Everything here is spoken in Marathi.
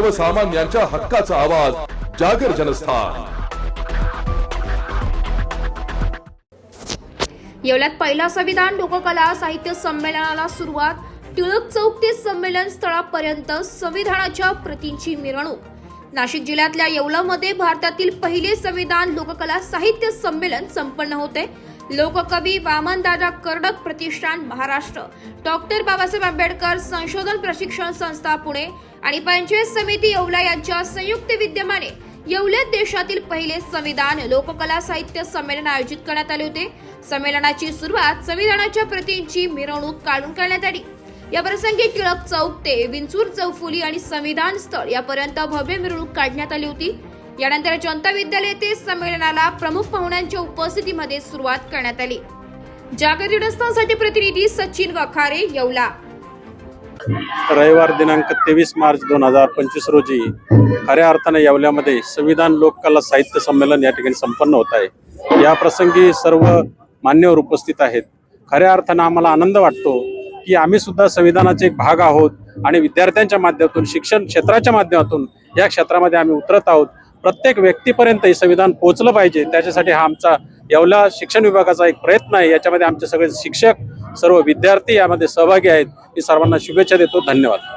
सर्वसामान्यांच्या हक्काचा आवाज जागर जनस्थान. येवल्यात पहिला संविधान लोककला साहित्य संमेलनाला सुरुवात. टिळक चौक ते संमेलन स्थळापर्यंत संविधानाच्या प्रतींची मिरवणूक. नाशिक जिल्ह्यातल्या येवलामध्ये भारतातील पहिले संविधान लोककला साहित्य संमेलन संपन्न होते. लोककवी वामनदादा कर्डक प्रतिष्ठान महाराष्ट्र. डॉक्टर बाबासाहेब आंबेडकर संशोधन प्रशिक्षण संस्था पुणे. आणि पंचायत समिती येवला यांच्या संयुक्त विद्यमाने येवल्यात देशातील पहिले संविधान लोककला साहित्य संमेलन आयोजित करण्यात आले होते. संमेलनाची सुरुवात संविधानाच्या प्रतींची मिरवणूक काढून करण्यात आली. या प्रसंगी टिळक चौक ते विंचूर चौफुली आणि संविधान स्थळ यापर्यंत भव्य मिरवणूक काढण्यात आली होती. यानंतर जनता विद्यालय येथे संमेलनाला प्रमुख पाहुण्यांच्या उपस्थितीमध्ये सुरुवात करण्यात आली. जागर प्रतिनिधी सचिन वखारे येवला. रविवार दिनांक तेवीस मार्च दोन हजार पंचवीस रोजी खऱ्या अर्थाने येवल्यामध्ये संविधान लोककला साहित्य संमेलन या ठिकाणी संपन्न होत आहे. या प्रसंगी सर्व मान्यवर उपस्थित आहेत. खऱ्या अर्थानं आम्हाला आनंद वाटतो की आम्ही सुद्धा संविधानाचे एक भाग आहोत आणि विद्यार्थ्यांच्या माध्यमातून शिक्षण क्षेत्राच्या माध्यमातून या क्षेत्रामध्ये आम्ही उतरत आहोत. प्रत्येक व्यक्तीपर्यंत हे संविधान पोहोचलं पाहिजे. त्याच्यासाठी हा आमचा येवला शिक्षण विभागाचा एक प्रयत्न आहे. याच्यामध्ये आमचे सगळे शिक्षक सर्व विद्यार्थी यामध्ये सहभागी आहेत. मी सर्वांना शुभेच्छा देतो. धन्यवाद.